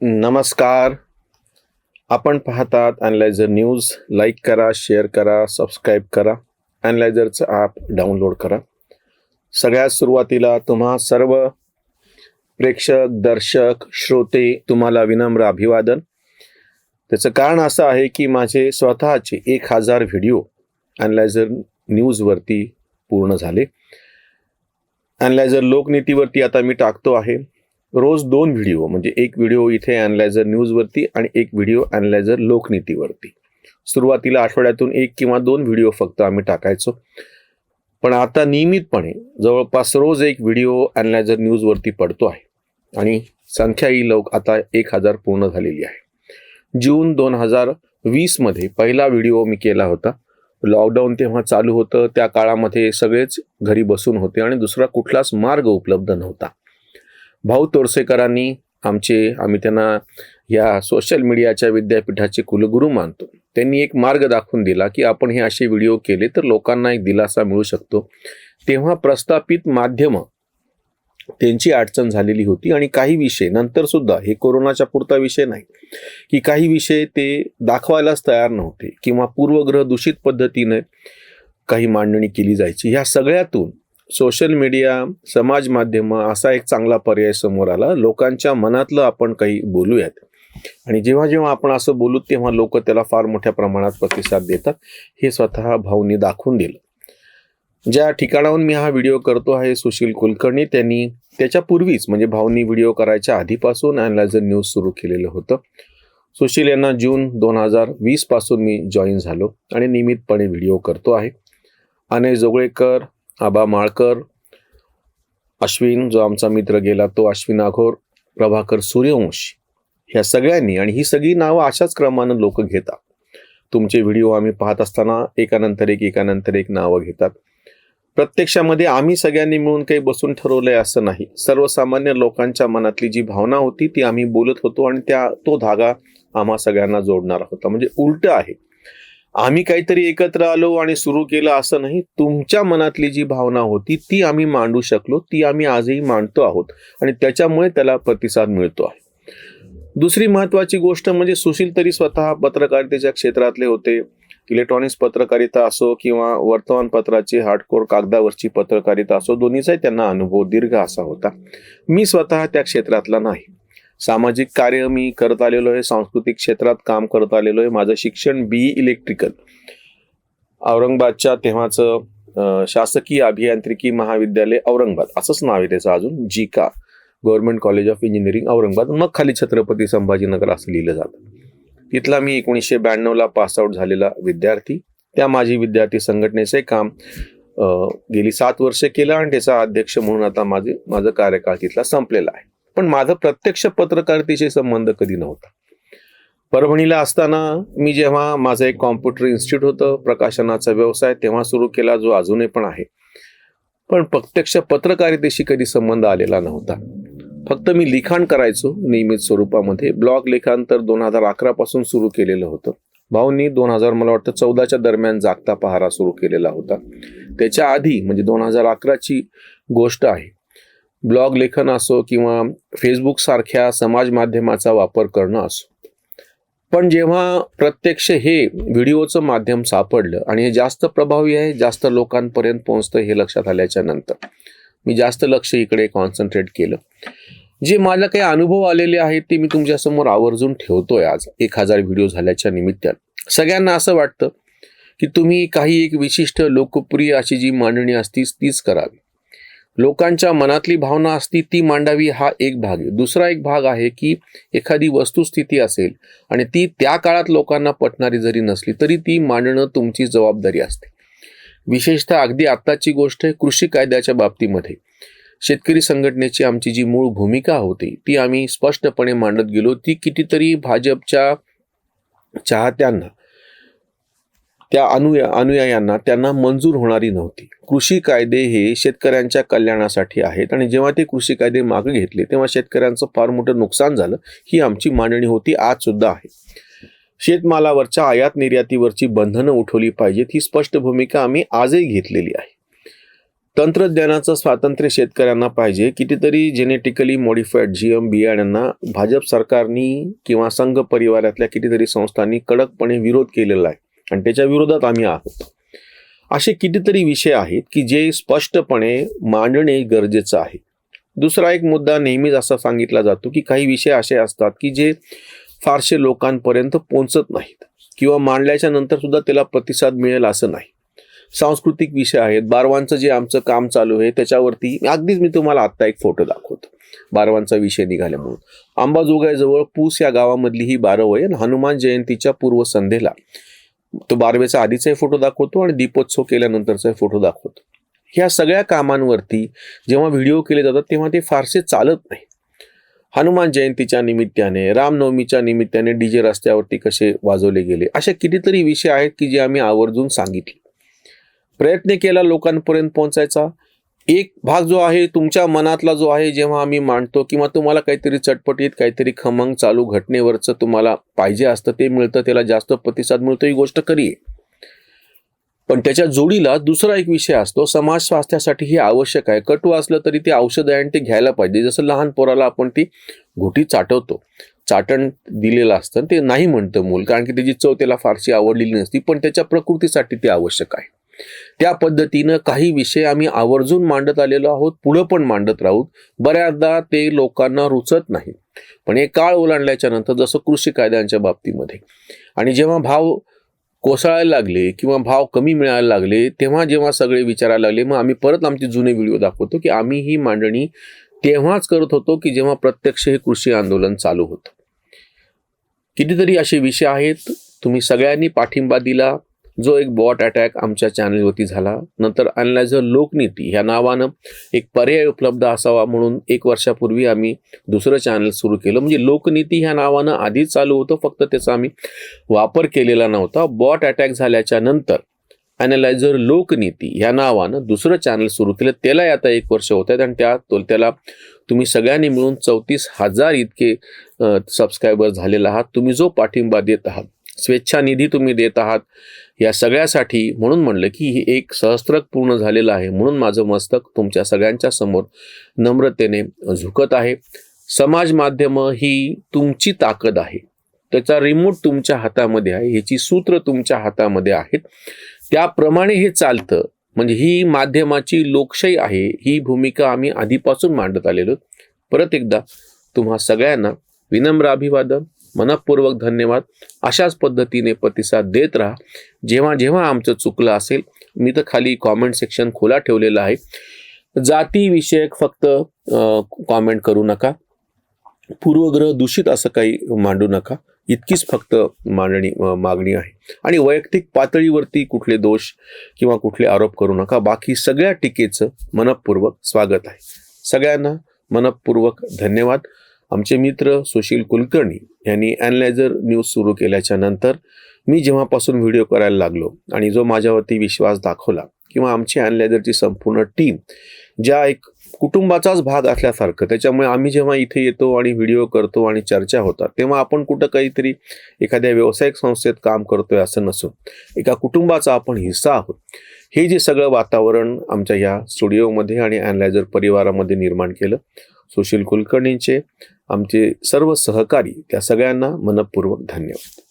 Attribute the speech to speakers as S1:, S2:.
S1: नमस्कार. आपण पाहतात अनलायझर न्यूज लाईक करा शेअर करा सबस्क्राईब करा. अनलायझरचं ॲप डाउनलोड करा. सगळ्यात सुरुवातीला तुम्हा सर्व प्रेक्षक दर्शक श्रोते तुम्हाला विनम्र अभिवादन. त्याचं कारण असं आहे की माझे स्वतःचे एक हजार व्हिडिओ अनलायझर न्यूजवरती पूर्ण झाले. अनलायझर लोकनीतीवरती आता मी टाकतो आहे. रोज दोन व्हिडिओ म्हणजे एक व्हिडिओ इथे अॅनलायझर न्यूजवरती आणि एक व्हिडिओ अॅनलायझर लोकनीतीवरती. सुरुवातीला आठवड्यातून एक किंवा दोन व्हिडिओ फक्त आम्ही टाकायचो. पण आता नियमितपणे जवळपास रोज एक व्हिडिओ अॅनलायझर न्यूजवरती पडतो आहे. आणि संख्या ही लोक आता एक हजार पूर्ण झालेली आहे. जून दोन हजार वीसमध्ये पहिला व्हिडिओ मी केला होता. लॉकडाऊन तेव्हा चालू होतं. त्या काळामध्ये सगळेच घरी बसून होते आणि दुसरा कुठलाच मार्ग उपलब्ध नव्हता. भाऊ तोरसेकरांनी आमचे आम्ही त्यांना या सोशल मीडियाच्या विद्यापीठाचे कुलगुरू मानतो. त्यांनी एक मार्ग दाखवून दिला की आपण हे असे व्हिडिओ केले तर लोकांना एक दिलासा मिळू शकतो. तेव्हा प्रस्थापित माध्यमं त्यांची अडचण झालेली होती आणि काही विषय नंतर सुद्धा हे कोरोनाच्या पुरता विषय नाही की काही विषय ते दाखवायलाच तयार नव्हते किंवा पूर्वग्रह दूषित पद्धतीने काही मांडणी केली जायची. ह्या सगळ्यातून सोशल मीडिया समाज माध्यम असा एक चांगला पर्याय समोर आला. लोकांच्या मनातलं आपण काही बोलूयात. आणि जेव्हा जेव्हा आपण असं बोलू तेव्हा लोक त्याला फार मोठ्या प्रमाणात प्रतिसाद देतात. हे स्वतः भाऊनी दाखवून दिलं. ज्या ठिकाणाहून मी हा व्हिडिओ करतो आहे सुशील कुलकर्णी त्यांनी त्याच्यापूर्वीच म्हणजे भाऊनी व्हिडिओ करायच्या आधीपासून अनलायझर न्यूज सुरू केलेलं होतं. सुशील यांना जून दोन हजार वीसपासून मी जॉईन झालो आणि नियमितपणे व्हिडिओ करतो आहे. अनय जोगळेकर आबा माळकर अश्विन जो आमचा मित्र गेला तो अश्विन आघोर प्रभाकर सूर्यवंशी ह्या सगळ्यांनी आणि ही सगळी नावं अशाच क्रमानं लोक घेतात. तुमचे व्हिडिओ आम्ही पाहत असताना एकानंतर एक एकानंतर एक नावं घेतात. प्रत्यक्षामध्ये आम्ही सगळ्यांनी मिळून काही बसून ठरवलंय असं नाही. सर्वसामान्य लोकांच्या मनातली जी भावना होती ती आम्ही बोलत होतो आणि त्या तो धागा आम्हा सगळ्यांना जोडणारा होता. म्हणजे उलट आहे. आम्ही काहीतरी एकत्र आलो आणि सुरू केलं असं नाही तुमच्या मनातली जी भावना होती ती आम्ही मांडू शकलो ती आम्ही आजही मांडतो आहोत आणि त्याच्यामुळे त्याला प्रतिसाद मिळतो आहे. दुसरी महत्वाची गोष्ट म्हणजे सुशील तरी स्वतः पत्रकारितेच्या क्षेत्रातले होते. इलेक्ट्रॉनिक्स पत्रकारिता असो किंवा वर्तमानपत्राची हार्डकोर कागदावरची पत्रकारिता असो दोन्हीचाही त्यांना अनुभव दीर्घ असा होता. मी स्वतः त्या क्षेत्रातला नाही. सामाजिक कार्य मी करत आलेलो आहे सांस्कृतिक क्षेत्रात काम करत आलेलो आहे. माझं शिक्षण बी इलेक्ट्रिकल औरंगाबादच्या तेव्हाचं शासकीय अभियांत्रिकी महाविद्यालय औरंगाबाद. असंच नाव आहे त्याचं अजून जी का government college of engineering Aurangabad. मग खाली छत्रपती संभाजीनगर असं लिहिलं जातं. तिथला मी एकोणीसशे ब्याण्णवला पासआउट झालेला विद्यार्थी. त्या माझी विद्यार्थी संघटनेचे काम गेली सात वर्षे केलं आणि त्याचा अध्यक्ष म्हणून आता माझे माझं कार्यकाळ तिथला संपलेला आहे. पण माझं प्रत्यक्ष पत्रकारितेशी संबंध कधी नव्हता. परभणीला असताना मी जेव्हा माझं एक कॉम्प्युटर इन्स्टिट्यूट होतं प्रकाशनाचा व्यवसाय तेव्हा सुरू केला जो अजूनही पण आहे. पण प्रत्यक्ष पत्रकारितेशी कधी संबंध आलेला नव्हता. फक्त मी लिखाण करायचो नियमित स्वरूपामध्ये. ब्लॉग लिखाण तर दोन हजार अकरापासून सुरू केलेलं होतं. भाऊंनी दोन हजार मला वाटतं चौदाच्या दरम्यान जागता पहारा सुरू केलेला होता. त्याच्या आधी म्हणजे दोन हजार अकराची गोष्ट आहे ब्लॉग लेखन असो किंवा फेसबुक सारख्या समाज माध्यमाचा वापर करणं असो. पण जेव्हा प्रत्यक्ष हे व्हिडिओचं माध्यम सापडलं आणि हे जास्त प्रभावी आहे जास्त लोकांपर्यंत पोहोचतं हे लक्षात आल्याच्यानंतर मी जास्त लक्ष इकडे कॉन्सन्ट्रेट केलं. जे मला काही अनुभव आलेले आहेत ते मी तुमच्यासमोर आवर्जून ठेवतोय आज. एक हजार व्हिडिओ झाल्याच्या निमित्तानं. सगळ्यांना असं वाटतं की तुम्ही काही एक विशिष्ट लोकप्रिय अशी जी मांडणी असतीच तीच करावी. लोकांच्या मनातली भावना असती ती मांडावी हा एक भाग. आहे दुसरा एक भाग आहे की एखादी वस्तुस्थिती असेल आणि ती त्या काळात लोकांना पटणारी जरी नसली तरी ती मांडणं तुमची जबाबदारी असते. विशेषतः अगदी आत्ताची गोष्ट आहे कृषी कायद्याच्या बाबतीमध्ये. शेतकरी संघटनेची आमची जी मूळ भूमिका होती ती आम्ही स्पष्टपणे मांडत गेलो ती कितीतरी भाजपच्या चाहत्यांना त्या अनुया अनुयायांना त्यांना मंजूर होणारी नव्हती. कृषी कायदे हे शेतकऱ्यांच्या कल्याणासाठी आहेत आणि जेव्हा ते कृषी कायदे मागे घेतले तेव्हा शेतकऱ्यांचं फार मोठं नुकसान झालं ही आमची मांडणी होती आज सुद्धा आहे. शेतमालावरच्या आयात निर्यातीवरची बंधनं उठवली पाहिजेत ही स्पष्ट भूमिका आम्ही आजही घेतलेली आहे. तंत्रज्ञानाचं स्वातंत्र्य शेतकऱ्यांना पाहिजे कितीतरी जेनेटिकली मॉडिफाईड जी एम बियाण्यांना भाजप सरकारनी किंवा संघ परिवारातल्या कितीतरी संस्थांनी कडकपणे विरोध केलेला आहे. आणि त्याच्या विरोधात आम्ही आहोत. असे कितीतरी विषय आहेत की जे स्पष्टपणे मांडणे गरजेचं आहे. दुसरा एक मुद्दा नेहमीच असा सांगितला जातो की काही विषय असे असतात की जे फारसे लोकांपर्यंत पोहोचत नाहीत किंवा मांडल्याच्या नंतर सुद्धा त्याला प्रतिसाद मिळेल असं नाही. सांस्कृतिक विषय आहेत. बारवांचं जे आमचं काम चालू आहे त्याच्यावरती अगदीच मी तुम्हाला आत्ता एक फोटो दाखवतो. बारवांचा विषय निघाल्या म्हणून अंबाजोगाईजवळ पूस या गावामधली ही बारव आहे हनुमान जयंतीच्या पूर्वसंध्येला तो बारवेचा आधीचाही फोटो दाखवतो आणि दीपोत्सव केल्यानंतरचाही फोटो दाखवतो. ह्या सगळ्या कामांवरती जेव्हा व्हिडिओ केले जातात तेव्हा ते फारसे चालत नाही. हनुमान जयंतीच्या निमित्ताने रामनवमीच्या निमित्ताने डीजे रस्त्यावरती कसे वाजवले गेले अशा कितीतरी विषय आहेत की जे आम्ही आवर्जून सांगितले. प्रयत्न केला लोकांपर्यंत पोहोचायचा एक भाग जो आहे तुमच्या मनातला जो आहे जेव्हा आम्ही मांडतो किंवा तुम्हाला काहीतरी चटपटीत काहीतरी खमंग चालू घटनेवरचं तुम्हाला पाहिजे असतं ते मिळतं त्याला जास्त प्रतिसाद मिळतो ही गोष्ट खरी आहे. पण त्याच्या जोडीला दुसरा एक विषय असतो समाज स्वास्थ्यासाठी हे आवश्यक आहे. कटू असलं तरी ते औषध आहे आणि ते घ्यायला पाहिजे. जसं लहान पोराला आपण ती घुटी चाटवतो चाटण दिलेलं असतं ते नाही म्हणतं मूल कारण की त्याची चव त्याला फारशी आवडलेली नसती पण त्याच्या प्रकृतीसाठी ते आवश्यक आहे. त्या पद्धतीनं काही विषय आम्ही आवर्जून मांडत आलेलो आहोत पुढं पण मांडत राहूत बऱ्याचदा ते लोकांना रुचत नाही. पण हे काळ ओलांडल्याच्या नंतर जसं कृषी कायद्यांच्या बाबतीमध्ये. आणि जेव्हा भाव कोसळायला लागले किंवा भाव कमी मिळायला लागले तेव्हा जेव्हा सगळे विचारायला लागले मग आम्ही परत आमचे जुने व्हिडिओ दाखवतो की आम्ही ही मांडणी तेव्हाच करत होतो की जेव्हा प्रत्यक्ष हे कृषी आंदोलन चालू होतं. कितीतरी असे विषय आहेत. तुम्ही सगळ्यांनी पाठिंबा दिला. जो एक बॉट अटॅक आमच्या चॅनलवरती झाला. नंतर अनलायझर लोकनीती ह्या नावानं एक पर्याय उपलब्ध असावा म्हणून एक वर्षापूर्वी आम्ही दुसरं चॅनल सुरू केलं. म्हणजे लोकनीती ह्या नावानं आधीच चालू होतं फक्त त्याचा आम्ही वापर केलेला नव्हता. बॉट अटॅक झाल्याच्यानंतर अॅनालायझर लोकनीती ह्या नावानं दुसरं चॅनल सुरू केलं. त्यालाही आता एक वर्ष होत आहेत आणि त्या तो- त्याला तुम्ही सगळ्यांनी मिळून चौतीस हजार इतके सबस्क्रायबर झालेला आहात. तुम्ही जो पाठिंबा देत आहात स्वेच्छानिधी तुम्ही देत आहात या सगळ्यासाठी म्हणून म्हणलं की हे एक सहस्त्रक पूर्ण झालेलं आहे म्हणून माझं मस्तक तुमच्या सगळ्यांच्या समोर नम्रतेने झुकत आहे. समाज माध्यमं ही तुमची ताकद आहे. त्याचा रिमोट तुमच्या हातामध्ये आहे ह्याची सूत्र तुमच्या हातामध्ये आहेत. त्याप्रमाणे हे चालतं. म्हणजे ही माध्यमाची लोकशाही आहे ही भूमिका आम्ही आधीपासून मांडत आलेलो. परत एकदा तुम्हा सगळ्यांना विनम्र अभिवादन. मनपूर्वक धन्यवाद. अशाच पद्धतीने प्रतिसाद देत राहा. जेव्हा जेव्हा आमचं चुकलं असेल मी तर खाली कॉमेंट सेक्शन खुला ठेवलेलं आहे. जातीविषयक फक्त कॉमेंट करू नका. पूर्वग्रह दूषित असं काही मांडू नका. इतकीच फक्त मांडणी मागणी आहे. आणि वैयक्तिक पातळीवरती कुठले दोष किंवा कुठले आरोप करू नका. बाकी सगळ्या टीकेचं मनपूर्वक स्वागत आहे. सगळ्यांना मनपूर्वक धन्यवाद. आमचे मित्र सुशील कुलकर्णी यांनी अॅनलायझर न्यूज सुरू केल्याच्यानंतर मी जेव्हापासून व्हिडिओ करायला लागलो आणि जो माझ्यावरती विश्वास दाखवला किंवा आमची अॅनलायझरची संपूर्ण टीम ज्या एक कुटुंबाचाच भाग असल्यासारखं त्याच्यामुळे आम्ही जेव्हा इथे येतो आणि व्हिडिओ करतो आणि चर्चा होतात तेव्हा आपण कुठं काहीतरी एखाद्या व्यावसायिक संस्थेत काम करतोय असं नसून एका कुटुंबाचा आपण हिस्सा आहोत. हे जे सगळं वातावरण आमच्या या स्टुडिओमध्ये आणि ॲनलायझर परिवारामध्ये निर्माण केलं सुशील कुलकर्णींचे आमचे सर्व सहकारी त्या सगळ्यांना मनपूर्वक धन्यवाद.